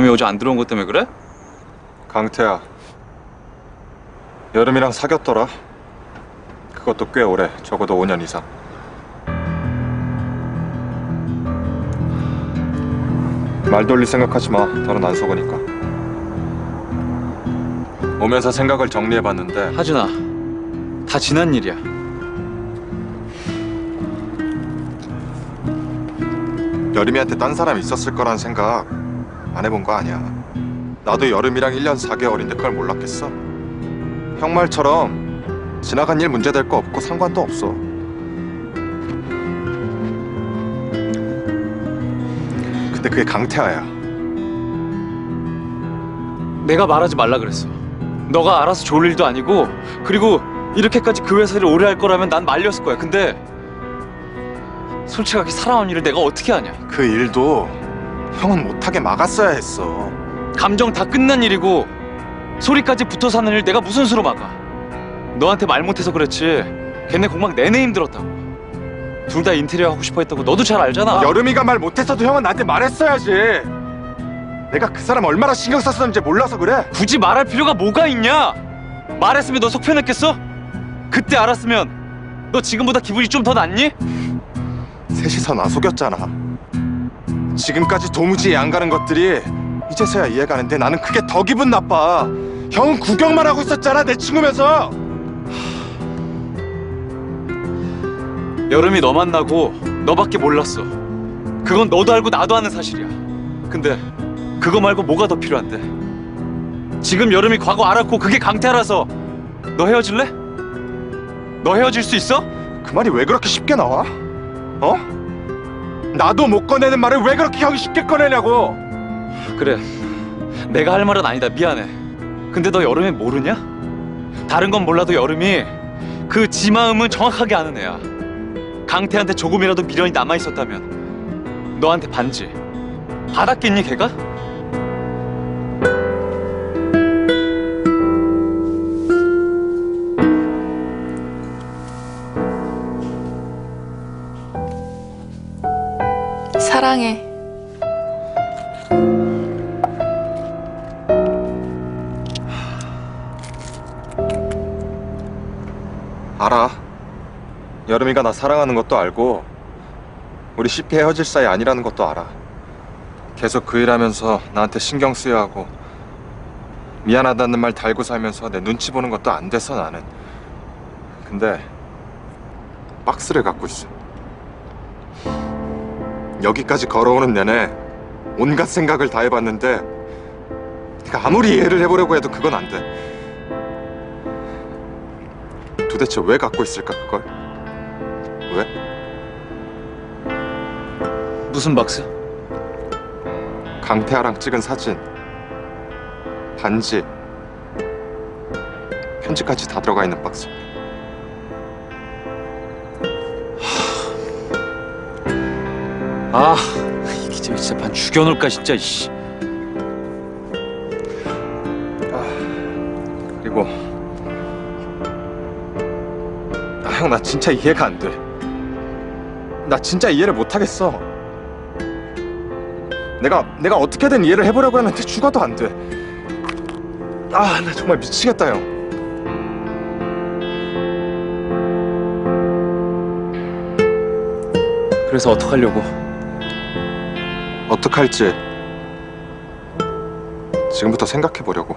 여름이 어제 안 들어온 것 때문에 그래? 강태야 여름이랑 사귀었더라. 그것도 꽤 오래 적어도 5년 이상. 말 돌릴 생각하지 마. 더는 안 속으니까. 오면서 생각을 정리해봤는데 하준아 다 지난 일이야. 여름이한테 딴 사람 있었을 거란 생각 안 해본 거 아니야. 나도 여름이랑 1년 4개월인데 그걸 몰랐겠어? 형 말처럼 지나간 일 문제될 거 없고 상관도 없어. 근데 그게 강태아야. 내가 말하지 말라 그랬어. 너가 알아서 좋을 일도 아니고 그리고 이렇게까지 그 회사를 오래 할 거라면 난 말렸을 거야. 근데 솔직하게 살아온 일을 내가 어떻게 하냐? 그 일도 형은 못하게 막았어야 했어. 감정 다 끝난 일이고 소리까지 붙어 사는 일 내가 무슨 수로 막아? 너한테 말 못해서 그렇지. 걔네 공방 내내 힘들었다고. 둘 다 인테리어 하고 싶어 했다고 너도 잘 알잖아. 여름이가 말 못했어도 형은 나한테 말했어야지. 내가 그 사람 얼마나 신경 썼었는지 몰라서 그래? 굳이 말할 필요가 뭐가 있냐? 말했으면 너 속 편했겠어? 그때 알았으면 너 지금보다 기분이 좀 더 낫니? 셋이서 나 속였잖아. 지금까지 도무지 안 가는 것들이 이제서야 이해가는데 나는 그게 더 기분 나빠. 형은 구경만 하고 있었잖아 내 친구면서. 여름이 너 만나고 너밖에 몰랐어 그건 너도 알고 나도 아는 사실이야 근데 그거 말고 뭐가 더 필요한데 지금 여름이 과거 알았고 그게 강태라서 너 헤어질래? 너 헤어질 수 있어? 그 말이 왜 그렇게 쉽게 나와? 어? 나도 못 꺼내는 말을 왜 그렇게 형이 쉽게 꺼내냐고. 그래 내가 할 말은 아니다 미안해 근데 너 여름이 모르냐? 다른 건 몰라도 여름이 그 지 마음은 정확하게 아는 애야 강태한테 조금이라도 미련이 남아있었다면 너한테 반지 받았겠니 걔가? 사랑해. 알아. 여름이가 나 사랑하는 것도 알고 우리 쉽게 헤어질 사이 아니라는 것도 알아. 계속 그 일하면서 나한테 신경 쓰여 하고 미안하다는 말 달고 살면서 내 눈치 보는 것도 안 돼서 나는. 근데 박스를 갖고 있어. 여기까지 걸어오는 내내 온갖 생각을 다 해봤는데 내가 아무리 이해를 해보려고 해도 그건 안 돼. 도대체 왜 갖고 있을까 그걸? 왜? 무슨 박스? 강태아랑 찍은 사진 반지 편지까지 다 들어가 있는 박스 아 이게 진짜 진짜 반 죽여놓을까 진짜 이씨 그리고 아, 형 나 진짜 이해가 안 돼. 나 진짜 이해를 못 하겠어. 내가 내가 어떻게든 이해를 해보려고 하는데 죽어도 안 돼. 아, 나 정말 미치겠다, 형. 그래서 어떡하려고 어떡할지 지금부터 생각해 보려고.